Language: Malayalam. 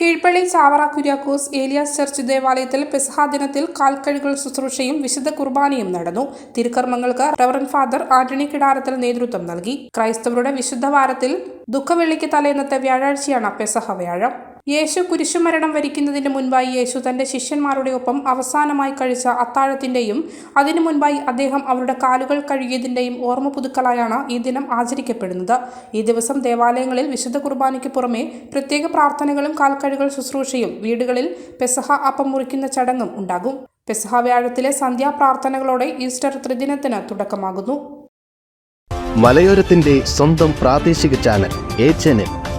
കീഴ്പള്ളി ചാവറ കുര്യാക്കോസ് ഏലിയാസ് ചർച്ച് ദേവാലയത്തിൽ പെസഹ ദിനത്തിൽ കാൽക്കഴുകൾ ശുശ്രൂഷയും വിശുദ്ധ കുർബാനയും നടന്നു. തിരുക്കർമ്മങ്ങൾക്ക് റവറൻ ഫാദർ ആന്റണി കിടാരത്തിൽ നേതൃത്വം നൽകി. ക്രൈസ്തവരുടെ വിശുദ്ധ വാരത്തിൽ ദുഃഖവെള്ളിക്ക് തലേന്നത്തെ വ്യാഴാഴ്ചയാണ് പെസഹ വ്യാഴം. യേശു കുരിശുമരണം വരിക്കുന്നതിന് മുൻപായി യേശു തന്റെ ശിഷ്യന്മാരുടെ ഒപ്പം അവസാനമായി കഴിച്ച അത്താഴത്തിന്റെയും അതിനു മുൻപായി അദ്ദേഹം അവരുടെ കാലുകൾ കഴുകിയതിന്റെയും ഓർമ്മ പുതുക്കലായാണ് ഈ ദിനം ആചരിക്കപ്പെടുന്നത്. ഈ ദിവസം ദേവാലയങ്ങളിൽ വിശുദ്ധ കുർബാനയ്ക്ക് പുറമെ പ്രത്യേക പ്രാർത്ഥനകളും കാൽക്കഴുകൾ ശുശ്രൂഷയും വീടുകളിൽ പെസഹ അപ്പം മുറിക്കുന്ന ചടങ്ങും ഉണ്ടാകും. പെസഹ വ്യാഴത്തിലെ സന്ധ്യാപ്രാർത്ഥനകളോടെ ഈസ്റ്റർ ത്രിദിനത്തിന് തുടക്കമാകുന്നു. മലയോരത്തിന്റെ സ്വന്തം പ്രാദേശിക ചാനൽ എൻ എൻ